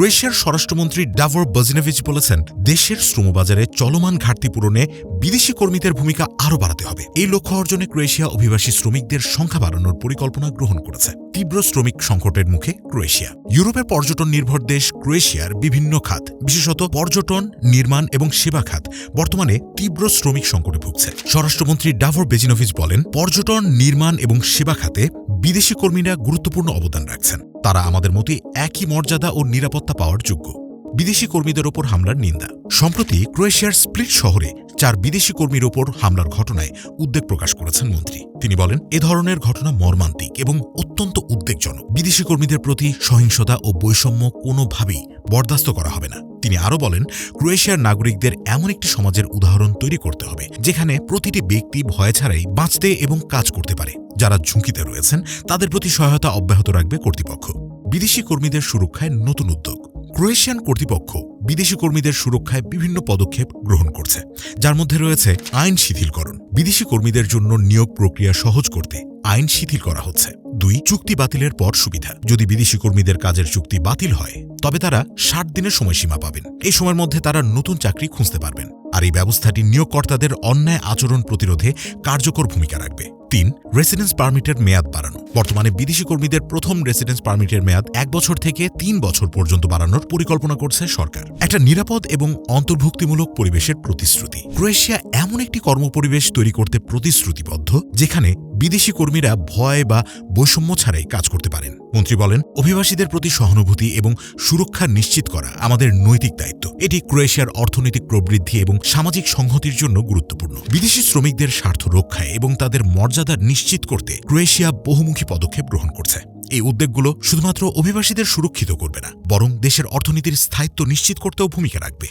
ক্রোয়েশিয়ার স্বরাষ্ট্রমন্ত্রী ডাভর বজিনেভিচ বলেছেন, দেশের শ্রমবাজারে চলমান ঘাটতি পূরণে বিদেশি কর্মীদের ভূমিকা আরও বাড়াতে হবে। এই লক্ষ্য অর্জনে ক্রোয়েশিয়া অভিবাসী শ্রমিকদের সংখ্যা বাড়ানোর পরিকল্পনা গ্রহণ করেছে। তীব্র শ্রমিক সংকটের মুখে ক্রোয়েশিয়া। ইউরোপের পর্যটন নির্ভর দেশ ক্রোয়েশিয়ার বিভিন্ন খাত, বিশেষত পর্যটন, নির্মাণ এবং সেবা খাত, বর্তমানে তীব্র শ্রমিক সংকটে ভুগছে। স্বরাষ্ট্রমন্ত্রী ডাভর বেজিনোভিচ বলেন, পর্যটন, নির্মাণ এবং সেবা খাতে বিদেশি কর্মীরা গুরুত্বপূর্ণ অবদান রাখছেন। তারা আমাদের মতে একই মর্যাদা ও নিরাপত্তা পাওয়ার যোগ্য। বিদেশি কর্মীদের ওপর হামলার নিন্দা। সম্প্রতি ক্রোয়েশিয়ার স্প্লিট শহরে চার বিদেশি কর্মীর ওপর হামলার ঘটনায় উদ্বেগ প্রকাশ করেছেন মন্ত্রী। তিনি বলেন, এ ধরনের ঘটনা মর্মান্তিক এবং অত্যন্ত উদ্বেগজনক। বিদেশি কর্মীদের প্রতি সহিংসতা ও বৈষম্য কোনোভাবেই বরদাস্ত করা হবে না। তিনি আরও বলেন, ক্রোয়েশিয়ার নাগরিকদের এমন একটি সমাজের উদাহরণ তৈরি করতে হবে, যেখানে প্রতিটি ব্যক্তি ভয় ছাড়াই বাঁচতে এবং কাজ করতে পারে। যারা ঝুঁকিতে রয়েছেন, তাদের প্রতি সহায়তা অব্যাহত রাখবে কর্তৃপক্ষ। বিদেশি কর্মীদের সুরক্ষায় নতুন উদ্যোগ। ক্রোয়েশিয়ান কর্তৃপক্ষ বিদেশি কর্মীদের সুরক্ষায় বিভিন্ন পদক্ষেপ গ্রহণ করছে, যার মধ্যে রয়েছে আইন শিথিলকরণ। বিদেশি কর্মীদের জন্য নিয়োগ প্রক্রিয়া সহজ করতে আইন শিথিল করা হচ্ছে। দুই, চুক্তি বাতিলের পর সুবিধা। যদি বিদেশি কর্মীদের কাজের চুক্তি বাতিল হয়, তবে তারা ষাট দিনের সময়সীমা পাবেন। এই সময়ের মধ্যে তারা নতুন চাকরি খুঁজতে পারবেন। আর এই ব্যবস্থাটি নিয়োগকর্তাদের অন্যায় আচরণ প্রতিরোধে কার্যকর ভূমিকা রাখবে। তিন রেসিডেন্স পারমিটের মেয়াদ বাড়ানো। বর্তমানে বিদেশি কর্মীদের প্রথম রেসিডেন্স পারমিটের মেয়াদ এক বছর থেকে তিন বছর পর্যন্ত বাড়ানোর পরিকল্পনা করছে সরকার। একটা নিরাপদ এবং অন্তর্ভুক্তিমূলক পরিবেশের প্রতিশ্রুতি। ক্রোয়েশিয়া এমন একটি কর্মপরিবেশ তৈরি করতে প্রতিশ্রুতিবদ্ধ, যেখানে বিদেশি কর্মীরা ভয় বা বৈষম্য ছাড়াই কাজ করতে পারেন। মন্ত্রী বলেন, অভিবাসীদের প্রতি সহানুভূতি এবং সুরক্ষা নিশ্চিত করা আমাদের নৈতিক দায়িত্ব। এটি ক্রোয়েশিয়ার অর্থনৈতিক প্রবৃদ্ধি এবং সামাজিক সংহতির জন্য গুরুত্বপূর্ণ। বিদেশি শ্রমিকদের স্বার্থ রক্ষায় এবং তাদের মর্যাদা নিশ্চিত করতে ক্রোয়েশিয়া বহুমুখী পদক্ষেপ গ্রহণ করছে। এই উদ্যোগগুলো শুধুমাত্র অভিবাসীদের সুরক্ষিত করবে না, বরং দেশের অর্থনীতির স্থায়িত্ব নিশ্চিত করতেও ভূমিকা রাখবে।